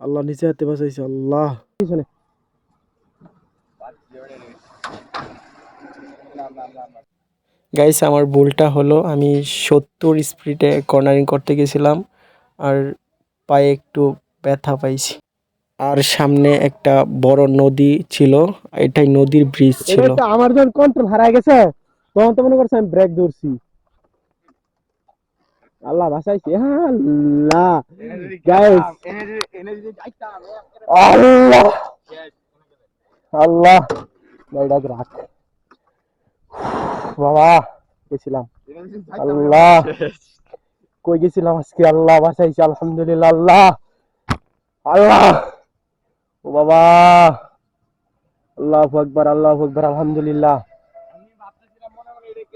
আল্লাহ নিচে হাতে বাঁচাইছে আল্লাহ পিছনে গাইস আমার ভুলটা হলো আমি সত্তর স্পিডে কর্নারিং করতে গেছিলাম আর পায়ে একটু ব্যথা পাইছি। আর সামনে একটা বড় নদী ছিল এটাই নদীর ব্রিজ ছিল। আমার যখন কন্ট্রোল হারায় গেছে তখন তো মনে করছে আমি ব্রেক ধরছি। আল্লাহ বাঁচাইছি আল্লাহ। গাইস আল্লাহ। আল্লাহ। রাখ। বাবা, গেছিলাম। আল্লাহ। কই গেছিলাম আজকে? আল্লাহ আলহামদুলিল্লাহ, আল্লাহ। আল্লাহ। ও বাবা। আল্লাহ আল্লাহ আলহামদুলিল্লাহ।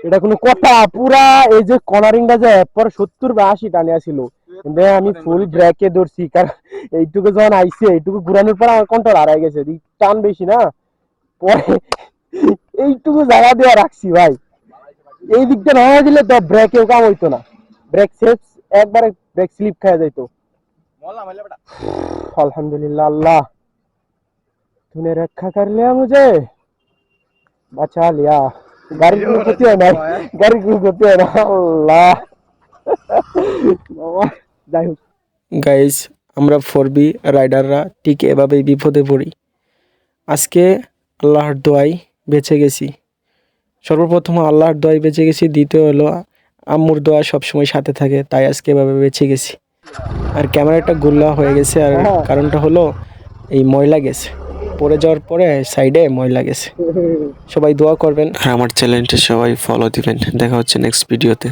এটা কোনো কথা, পুরা এই যে কর্নারিংটা যে পর সত্তর বা আশি টানে আসিল কিন্তু আমি ফুল ব্রেকে ধরছি, কারণ এইটুকু যখন আইছে, এইটুকু ঘুরানোর পর আমার কন্ট্রোল হারাই গেছে। টান বেশি না? পরে এইটুকু জায়গা দিয়ে রাখছি ভাই। এই দিকটা না দিলে তো ব্রেকেও কাম হইতো না। ব্রেক সেপস একবারে ব্রেক স্লিপ খায় যাইতো। আলহামদুলিল্লাহ আল্লাহ। তুনে রক্ষা কর লিয়া মুঝে বাঁচা লিয়া। গাড়ির কোনো ক্ষতি হয় না গাড়ির কোনো ক্ষতি হয় না। আল্লাহ। যাই হোক। গাইজ আমরা ফোরবি রাইডাররা ঠিক এভাবেই বিপদে পড়ি। আজকে আল্লাহর দোয়াই বেঁচে গেছি। সর্বপ্রথম আল্লাহর দোয়াই বেঁচে গেছি দ্বিতীয় হলো আম্মুর দোয়া সবসময় সাথে থাকে তাই আজকে এভাবে বেঁচে গেছি। আর ক্যামেরাটা গুল্লা হয়ে গেছে আর কারণটা হলো এই ময়লা গেছে। পরে যাওয়ার পরে সাইডে ময়লা গেছে। সবাই দোয়া করবেন। আর আমার চ্যানেলটা সবাই ফলো দিবেন। দেখা হচ্ছে নেক্সট ভিডিওতে